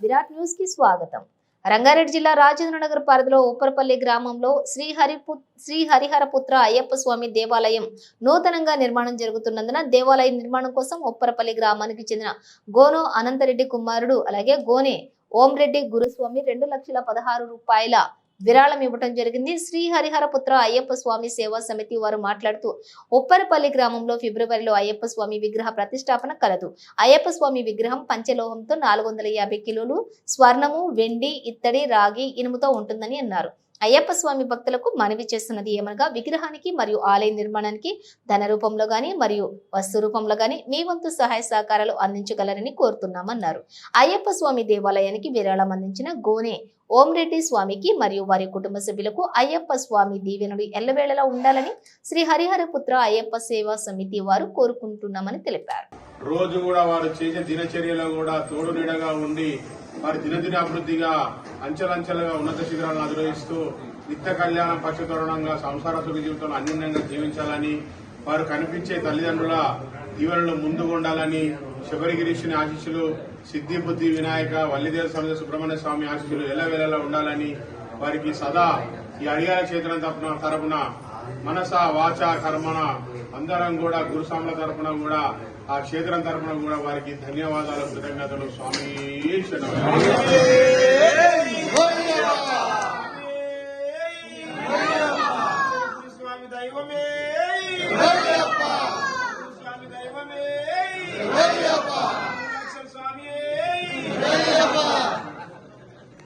విరాట్ న్యూస్కి స్వాగతం. రంగారెడ్డి జిల్లా రాజేంద్రనగర్ పరిధిలో ఉప్పరపల్లి గ్రామంలో శ్రీ హరిపు శ్రీ హరిహరపుత్ర అయ్యప్ప స్వామి దేవాలయం నూతనంగా నిర్మాణం జరుగుతున్నందున దేవాలయం నిర్మాణం కోసం ఉప్పరపల్లి గ్రామానికి చెందిన గోనో అనంతరెడ్డి కుమారుడు అలాగే గోనె ఓంరెడ్డి గురుస్వామి రెండు లక్షల పదహారు రూపాయల విరాళం ఇవ్వటం జరిగింది. శ్రీ హరిహరపుత్ర అయ్యప్ప స్వామి సేవా సమితి వారు మాట్లాడుతూ ఉప్పరపల్లి గ్రామంలో ఫిబ్రవరిలో అయ్యప్ప స్వామి విగ్రహ ప్రతిష్టాపన కలదు. అయ్యప్ప స్వామి విగ్రహం పంచలోహంతో నాలుగు వందల యాభై కిలోలు స్వర్ణము వెండి ఇత్తడి రాగి ఇనుముతో ఉంటుందని అన్నారు. అయ్యప్ప స్వామి భక్తులకు మనవి చేస్తున్నది ఏమనగా విగ్రహానికి మరియు ఆలయ నిర్మాణానికి ధన రూపంలో గాని మరియు వస్తు రూపంలో గాని మీ వంతు సహాయ సహకారాలు అందించగలరని కోరుతున్నామన్నారు. అయ్యప్ప స్వామి దేవాలయానికి విరాళం అందించిన గోనే ఓంరెడ్డి స్వామికి మరియు వారి కుటుంబ సభ్యులకు అయ్యప్ప స్వామి దీవెనలు ఎల్లవేళలా ఉండాలని శ్రీ హరిహరపుత్ర అయ్యప్ప సేవా సమితి వారు కోరుకుంటున్నామని తెలిపారు. రోజు కూడా వారు చేసే దినచర్యలో కూడా తోడు నీడగా ఉండి వారి దినదిన అభివృద్ధిగా అంచెలంచెలుగా ఉన్నత శిఖరాలను అధిరోహిస్తూ నిత్య కళ్యాణ పక్షతోరణంగా సంసార సుఖ జీవితంలో అన్యోన్యంగా జీవించాలని వారు కనిపించే తల్లిదండ్రుల దీవెనలు ముందుకు ఉండాలని శబరిగిరీషుని ఆశీస్సులు సిద్ధి బుద్ధి వినాయక వల్లిదేవ సమేత సుబ్రహ్మణ్య స్వామి ఆశీస్సులు ఎల్లవేళలా ఉండాలని వారికి సదా ఈ అడియాల క్షేత్రం తరపున తరపున మనస వాచ కర్మణ. అందరం కూడా గురుస్వాముల తరపున కూడా ఆ క్షేత్రం తరపున కూడా వారికి ధన్యవాదాలు కృతజ్ఞతలు. స్వామి స్వామి దైవమే.